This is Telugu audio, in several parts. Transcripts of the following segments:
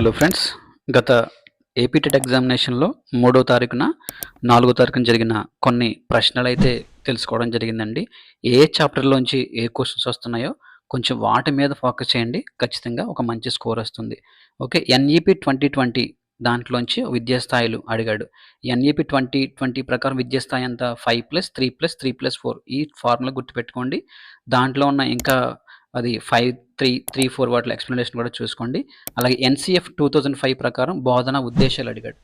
హలో ఫ్రెండ్స్ గత ఏపీటెట్ ఎగ్జామినేషన్లో మూడో తారీఖున నాలుగో తారీఖున జరిగిన కొన్ని ప్రశ్నలు అయితే తెలుసుకోవడం జరిగిందండి. ఏ చాప్టర్లోంచి ఏ క్వశ్చన్స్ వస్తున్నాయో కొంచెం వాటి మీద ఫోకస్ చేయండి. ఖచ్చితంగా ఒక మంచి స్కోర్ వస్తుంది. ఓకే ఎన్ఈపి ట్వంటీ ట్వంటీ దాంట్లోంచి విద్యాస్థాయిలు అడిగాడు. ఎన్ఈపి ట్వంటీ ట్వంటీ ప్రకారం విద్యాస్థాయి అంతా five plus three plus three plus four ఈ ఫార్ములా గుర్తుపెట్టుకోండి. దాంట్లో ఉన్న ఇంకా అది ఫైవ్ త్రీ త్రీ ఫోర్ వాటిలో ఎక్స్ప్లెనేషన్ కూడా చూసుకోండి. అలాగే ఎన్సిఎఫ్ టూ థౌజండ్ ఫైవ్ ప్రకారం బోధన ఉద్దేశాలు అడిగాడు.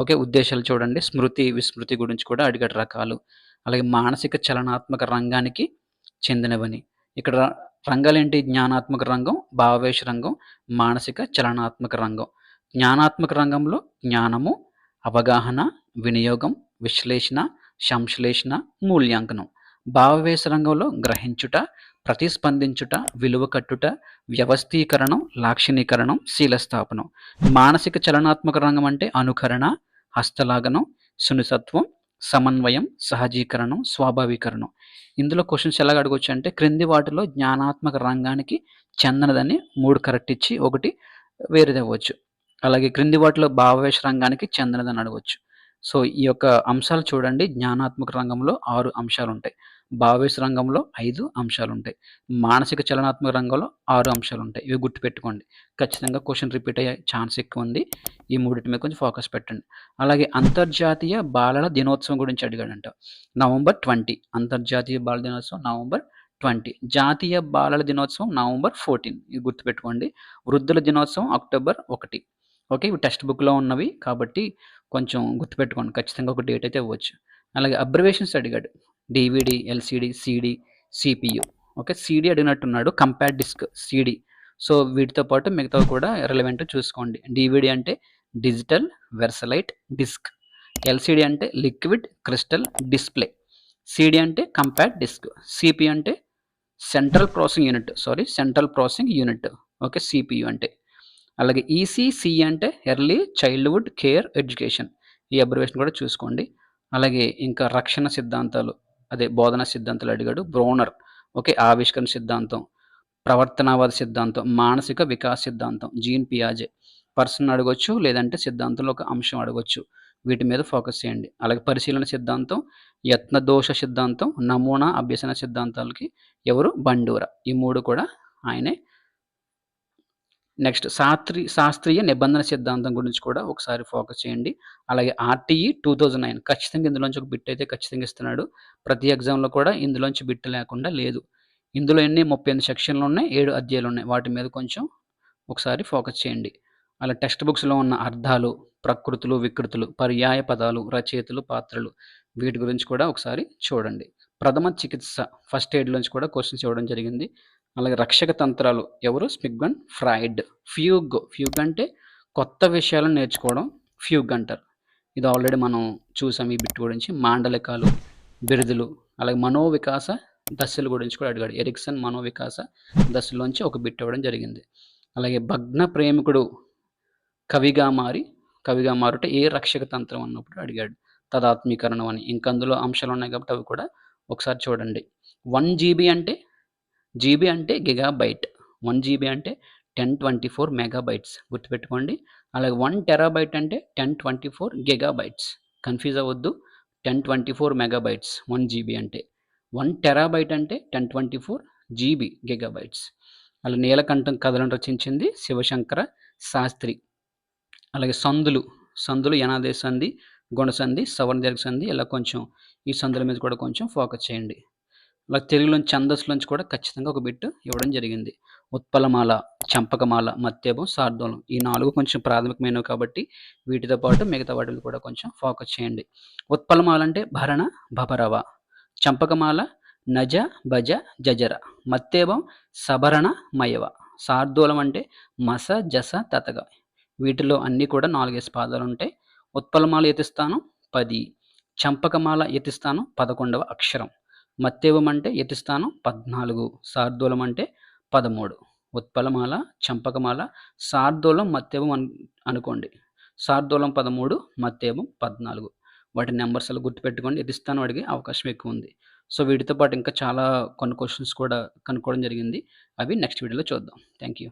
ఓకే ఉద్దేశాలు చూడండి. స్మృతి విస్మృతి గురించి కూడా అడిగాడు రకాలు. అలాగే మానసిక చలనాత్మక రంగానికి చెందినవని. ఇక్కడ ర- రంగాలేంటి? జ్ఞానాత్మక రంగం భావేశ రంగం మానసిక చలనాత్మక రంగం. జ్ఞానాత్మక రంగంలో జ్ఞానము అవగాహన వినియోగం విశ్లేషణ సంశ్లేషణ మూల్యాంకనం. భావవేశ రంగంలో గ్రహించుట ప్రతిస్పందించుట విలువ కట్టుట వ్యవస్థీకరణం లాక్షణీకరణం శీలస్థాపనం. మానసిక చలనాత్మక రంగం అంటే అనుకరణ హస్తలాగనం సునిసత్వం సమన్వయం సహజీకరణం స్వాభావీకరణం ఇందులో క్వశ్చన్స్ ఎలా అడగవచ్చు అంటే క్రింది వాటిలో జ్ఞానాత్మక రంగానికి చెందనదని మూడు కరెక్ట్ ఇచ్చి ఒకటి వేరేది అవ్వచ్చు. అలాగే క్రింది వాటిలో భావవేశ రంగానికి చెందనదని అడగవచ్చు సో ఈ యొక్క అంశాలు చూడండి. జ్ఞానాత్మక రంగంలో ఆరు అంశాలు ఉంటాయి భావేశ రంగంలో ఐదు అంశాలు ఉంటాయి మానసిక చలనాత్మక రంగంలో ఆరు అంశాలు ఉంటాయి ఇవి గుర్తుపెట్టుకోండి. ఖచ్చితంగా క్వశ్చన్ రిపీట్ అయ్యే ఛాన్స్ ఎక్కువ ఉంది ఈ మూడింటి మీద కొంచెం ఫోకస్ పెట్టండి. అలాగే అంతర్జాతీయ బాలల దినోత్సవం గురించి అడిగాడంట. November twenty. అంతర్జాతీయ బాల దినోత్సవం నవంబర్ ట్వంటీ. జాతీయ బాలల దినోత్సవం నవంబర్ ఫోర్టీన్. ఇది గుర్తుపెట్టుకోండి. వృద్ధుల దినోత్సవం అక్టోబర్ ఒకటి. ఓకే ఇవి టెక్స్ట్ బుక్లో ఉన్నవి కాబట్టి కొంచెం గుర్తుపెట్టుకోండి. ఖచ్చితంగా ఒక డేట్ అయితే ఇవ్వచ్చు. అలాగే అబ్రివేషన్స్ అడిగాడు. DVD LCD CD CPU okay CD అడిగినట్టున్నాడు compact disc CD so వీటితో పాటు మిగతా కూడా రిలవెంట్ చూసుకోండి. డివిడి అంటే డిజిటల్ వెర్సలైట్ డిస్క్ ఎల్సిడి అంటే లిక్విడ్ క్రిస్టల్ డిస్ప్లే సిడి అంటే కంపాక్ట్ డిస్క్ సిపి అంటే central processing unit sorry central processing unit okay CPU అంటే. అలాగే ఈసీసీ అంటే ఎర్లీ చైల్డ్హుడ్ కేర్ ఎడ్యుకేషన్ ఈ అబ్రివేషన్ కూడా చూసుకోండి. అలాగే ఇంకా రక్షణ సిద్ధాంతాలు. అదే బోధన సిద్ధాంతాలు అడిగాడు. బ్రోనర్ ఓకే ఆవిష్కరణ సిద్ధాంతం ప్రవర్తనవాద సిద్ధాంతం మానసిక వికాస్ సిద్ధాంతం జీన్ పియాజే. పర్సన్ అడగొచ్చు లేదంటే సిద్ధాంతంలో ఒక అంశం అడగొచ్చు. వీటి మీద ఫోకస్ చేయండి. అలాగే పరిశీలన సిద్ధాంతం యత్నదోష సిద్ధాంతం నమూనా అభ్యసన సిద్ధాంతాలకి ఎవరు బండూర? ఈ మూడు కూడా ఆయనే నెక్స్ట్ శాస్త్రీ శాస్త్రీయ నిబంధన సిద్ధాంతం గురించి కూడా ఒకసారి ఫోకస్ చేయండి. అలాగే ఆర్టీఈ టూ థౌజండ్ నైన్ ఖచ్చితంగా ఇందులోంచి ఒక బిట్ అయితే ఖచ్చితంగా ఇస్తున్నాడు. ప్రతి ఎగ్జామ్లో కూడా ఇందులోంచి బిట్ లేకుండా లేదు. ఇందులో ఎన్ని? ముప్పై ఎనిమిది సెక్షన్లు ఉన్నాయి. ఏడు అధ్యాయాలు ఉన్నాయి. వాటి మీద కొంచెం ఒకసారి ఫోకస్ చేయండి. అలా టెక్స్ట్ బుక్స్లో ఉన్న అర్థాలు ప్రకృతులు వికృతులు పర్యాయ పదాలు రచయితలు పాత్రలు వీటి గురించి కూడా ఒకసారి చూడండి. ప్రథమ చికిత్స ఫస్ట్ ఎయిడ్లోంచి కూడా క్వశ్చన్స్ ఇవ్వడం జరిగింది. అలాగే రక్షక తంత్రాలు ఎవరు? స్మిగ్గన్ ఫ్రైడ్ ఫ్యూగ్. ఫ్యూగ్ అంటే కొత్త విషయాలను నేర్చుకోవడం. ఫ్యూగ్ అంటారు. ఇది ఆల్రెడీ మనం చూసాం ఈ బిట్ గురించి. మాండలికాలు బిరుదులు అలాగే మనోవికాస దశల గురించి కూడా అడిగాడు. ఎరిక్సన్ మనోవికాస దశలోంచి ఒక బిట్ ఇవ్వడం జరిగింది. అలాగే భగ్న ప్రేమికుడు కవిగా మారి కవిగా మారుట ఏ రక్షక తంత్రం అన్నప్పుడు అడిగాడు. తదాత్మీకరణం అని. ఇంకా అందులో అంశాలు ఉన్నాయి కాబట్టి అవి కూడా ఒకసారి చూడండి. వన్ జీబీ అంటే జీబీ అంటే గిగా బైట్ వన్ జీబీ అంటే టెన్ ట్వంటీ ఫోర్ మెగాబైట్స్ గుర్తుపెట్టుకోండి. అలాగే వన్ టెరాబైట్ అంటే ten twenty four gigabytes confuse అవ్వద్దు. Ten twenty four megabytes one GB అంటే. వన్ టెరాబైట్ అంటే ten twenty four GB gigabytes అలా నీలకంఠం కథలను రచించింది శివశంకర శాస్త్రి. అలాగే సందులు సందులు యనాదే సంధి గుణసంధి సవర్ణ దీర్ఘ సంధి ఇలా కొంచెం ఈ సందుల మీద కూడా కొంచెం ఫోకస్ చేయండి. అలా తెలుగులోని ఛందస్సులోంచి కూడా ఖచ్చితంగా ఒక బిట్ ఇవ్వడం జరిగింది. ఉత్పలమాల చంపకమాల మత్తేబం శార్దూలం ఈ నాలుగు కొంచెం ప్రాథమికమైనవి కాబట్టి వీటితో పాటు మిగతా వాటిని కూడా కొంచెం ఫోకస్ చేయండి. ఉత్పలమాల అంటే భరణ భభరవ చంపకమాల నజ భజ జజర. మత్తేబం సభరణ మయవ. శార్దూలం అంటే మస జస తతగ. వీటిలో అన్నీ కూడా నాలుగేసి పాదాలు ఉంటాయి. ఉత్పలమాల యతిస్థానం పది. చంపకమాల యతిస్థానం పదకొండవ అక్షరం. మత్తేవం అంటే యతిస్థానం పద్నాలుగు శార్దూలం అంటే పదమూడు. ఉత్పలమాల చంపకమాల శార్దూలం మత్తేవం అను అనుకోండి. శార్దూలం పదమూడు మత్తేవం పద్నాలుగు. వాటి నెంబర్స్ అలా గుర్తుపెట్టుకోండి. యతిస్థానం అడిగే అవకాశం ఎక్కువ ఉంది సో వీటితో పాటు ఇంకా చాలా కొన్ని క్వశ్చన్స్ కూడా కనుక్కోవడం జరిగింది. అవి నెక్స్ట్ వీడియోలో చూద్దాం. Thank you